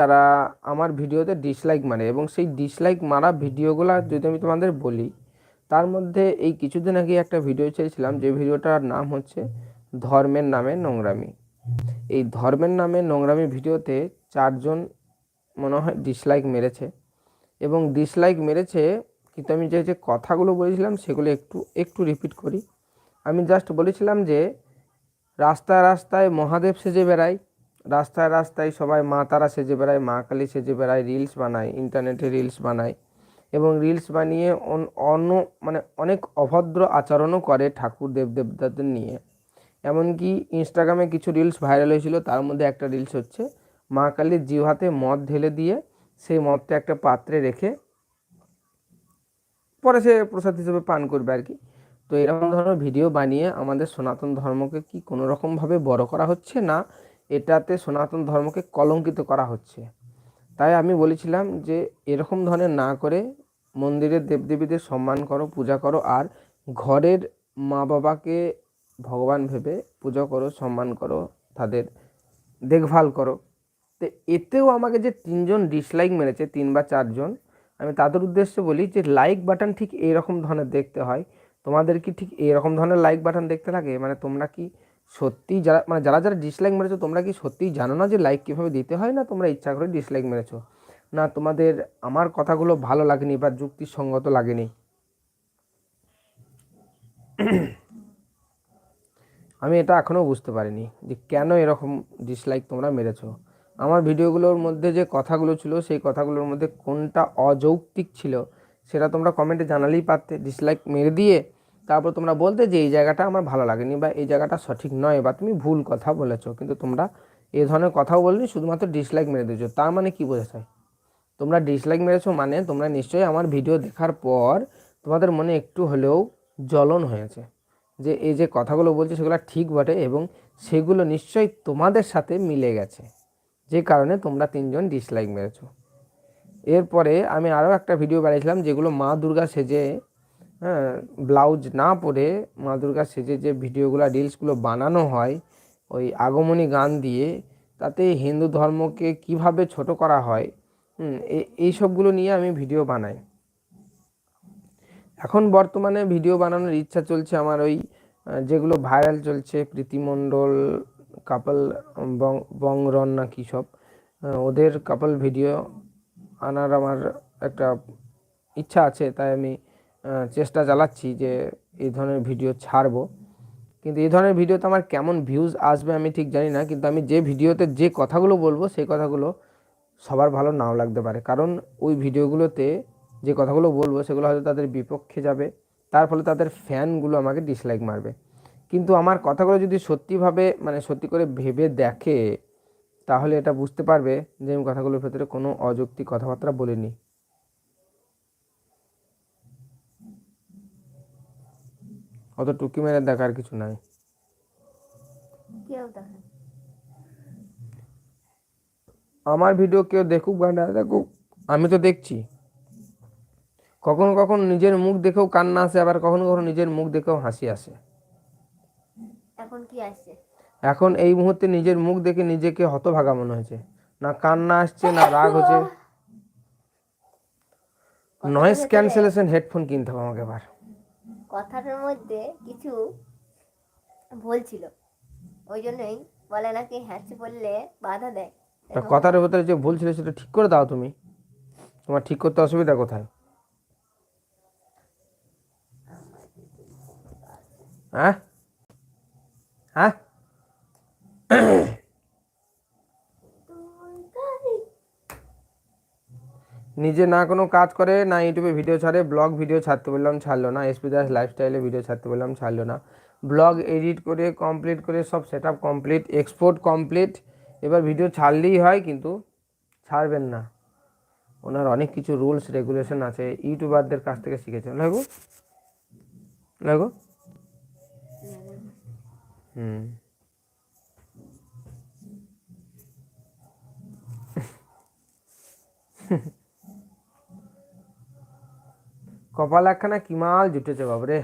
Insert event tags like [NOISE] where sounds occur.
তারা আমার ভিডিওতে ডিসলাইক মারে এবং সেই ডিসলাইক মারা ভিডিওগুলো যদি আমি তোমাদের বলি, তার মধ্যে এই কিছুদিন আগে একটা ভিডিও ছেড়েছিলাম যে ভিডিওটার নাম হচ্ছে ধর্মের নামে নোংরামি। এই ধর্মের নামে নোংরামি ভিডিওতে চারজন মনে হয় ডিসলাইক মেরেছে এবং ডিসলাইক মেরেছে কিন্তু আমি যে যে কথাগুলো বলেছিলাম সেগুলো একটু একটু রিপিট করি। আমি জাস্ট বলেছিলাম যে রাস্তায় রাস্তায় মহাদেব সেজে বেড়ায় রাস্তায় রাস্তায় সবাই মা তারা সেজে বেড়ায়, মা কালী সেজে বেড়ায় রিলস বানায় ইন্টারনেটে রিলস বানায় এবং রিলস বানিয়ে অন্য মানে অনেক অভদ্র আচরণও করে ঠাকুর দেব দেবতাদের নিয়ে। এমনকি ইনস্টাগ্রামে কিছু রিলস ভাইরাল হয়েছিল, তার মধ্যে একটা রিলস হচ্ছে, মা কালীর জিভ হাতে মদ ঢেলে দিয়ে সেই মদটা একটা পাত্রে রেখে পরে সে প্রসাদ হিসেবে পান করবে আর কি। তো এরকম ধরনের ভিডিও বানিয়ে আমাদের সনাতন ধর্মকে কি কোনো রকমভাবে বড় করা হচ্ছে না? এটাতে সনাতন ধর্মকে কলঙ্কিত করা হচ্ছে। তাই আমি বলেছিলাম যে এরকম ধরনের না করে মন্দিরের দেবদেবীদের সম্মান করো, পূজা করো, আর ঘরের মা বাবাকে ভগবান ভেবে পুজো করো, সম্মান করো, তাদের দেখভাল করো। তো এতেও আমাকে যে তিনজন ডিসলাইক মেরেছে, তিন বা চারজন, আমি তাদের উদ্দেশ্যে বলি যে লাইক বাটন ঠিক এরকম ধরনের দেখতে হয়। তোমাদের কি ঠিক এরকম ধরনের লাইক বাটন দেখতে লাগে? মানে তোমরা কি সত্যি যারা মানে যারা যারা ডিসলাইক মেরেছো, তোমরা কি সত্যিই জানো না যে লাইক কীভাবে দিতে হয় না তোমরা ইচ্ছা করে ডিসলাইক মেরেছো? না, তোমাদের, আমার কথাগুলো ভালো লাগেনি বা যুক্তিসঙ্গত লাগেনি। [CLEARS THROAT] আমি এটা এখনও বুঝতে পারিনি যে কেন এরকম ডিসলাইক তোমরা মেরেছো। আমার ভিডিওগুলোর মধ্যে যে কথাগুলো ছিল, সেই কথাগুলোর মধ্যে কোনটা অযৌক্তিক ছিল, সেটা তোমরা কমেন্টে জানালেই পারতে। ডিসলাইক মেরে দিয়ে তারপর তোমরা বলতে যে এই জায়গাটা আমার ভালো লাগেনি বা এই জায়গাটা সঠিক নয় বা তুমি ভুল কথা বলেছ, কিন্তু তোমরা এই ধরনের কথাও বলনি, শুধুমাত্র ডিসলাইক মেরে দিয়েছ। তার মানে কী বোঝা যায় তোমরা ডিসলাইক মেরেছো মানে তোমরা নিশ্চয়ই আমার ভিডিও দেখার পর তোমাদের মনে একটু হলেও জ্বলন হয়েছে। যে এই যে কথাগুলো বলছে সেগুলো ঠিক বটে এবং সেগুলো নিশ্চয়ই তোমাদের সাথে মিলে গেছে। যে কারণে তোমরা তিনজন ডিসলাইক মেরেছো। এরপরে আমি আরও একটা ভিডিও বানিয়েছিলাম যেগুলো মা দুর্গা সেজে হ্যাঁ ব্লাউজ না পরে মা দুর্গা সেজে যে ভিডিওগুলো, রিলসগুলো বানানো হয়, ওই আগমনী গান দিয়ে, তাতে হিন্দু ধর্মকে কীভাবে ছোট করা হয় এই সবগুলো নিয়ে আমি ভিডিও বানাই। এখন বর্তমানে ভিডিও বানানোর ইচ্ছা চলছে আমার ওই যেগুলো ভাইরাল চলছে প্রীতিমণ্ডল কাপল বংরন না কী সব ওদের কাপল ভিডিও আনার আমার একটা ইচ্ছা আছে, তাই আমি চেষ্টা চালাচ্ছি যে এই ধরনের ভিডিও ছাড়বো। কিন্তু এই ধরনের ভিডিওতে আমার কেমন ভিউজ আসবে আমি ঠিক জানি না, কিন্তু আমি যে ভিডিওতে যে কথাগুলো বলব সেই কথাগুলো সবার ভালো নাও লাগতে পারে। কারণ ওই ভিডিওগুলোতে যে কথাগুলো বলব সেগুলো হয়তো তাদের বিপক্ষে যাবে, তার ফলে তাদের ফ্যানগুলো আমাকে ডিসলাইক মারবে। কিন্তু আমার কথাগুলো যদি সত্যিভাবে মানে সত্যি করে ভেবে দেখে, তাহলে এটা বুঝতে পারবে যে আমি কথাগুলোর ভেতরে কোনো অযৌক্তিক কথাবার্তা বলিনি। অত টুকি মেরে দেখার কিছু নাই। আমার ভিডিও কেউ দেখুক বা না দেখুক আমি তো দেখছি। কখনো কখনো নিজের মুখ দেখেও কান্না আসে আবার কখনো কখনো নিজের মুখ দেখেও হাসি আসে। এখন কি আসছে? এখন এই মুহূর্তে নিজের মুখ দেখে নিজেকে হতভাগা মনে হয়েছে। না কান্না আসছে না রাগ হচ্ছে। নয়েজ ক্যান্সেলেশন হেডফোন কিনতে হবে আমাকে এবার। কথাটার মধ্যে কিছু বলছিল ওই জন্যই বলে নাকি হ্যাঁচি বললে বাধা দেয়। তা কথার ভেতরে যে ভুল ছিল সেটা ঠিক করে দাও তুমি। তোমার ঠিক করতে অসুবিধা কোথায়? হ্যাঁ? হ্যাঁ? নিজে না কোনো কাজ করে, না ইউটিউবে ভিডিও ছাড়ে ব্লগ ভিডিও ছাড়তে বললাম, ছাড়লো না। এসপি দাস লাইফস্টাইলে ভিডিও ছাড়তে বললাম, ছাড়লো না। ব্লগ এডিট করে কমপ্লিট করে, সব set up complete export complete এবার ভিডিও ছাড়লেই হয়, কিন্তু ছাড়বেন না। ওনার অনেক কিছু রুলস রেগুলেশন আছে। ইউটিউবারদের কাছ থেকে শিখেছেন। লাগো লাগো হুম। [LAUGHS] কপাল একখানা কিমাল জুটেছে বাবরে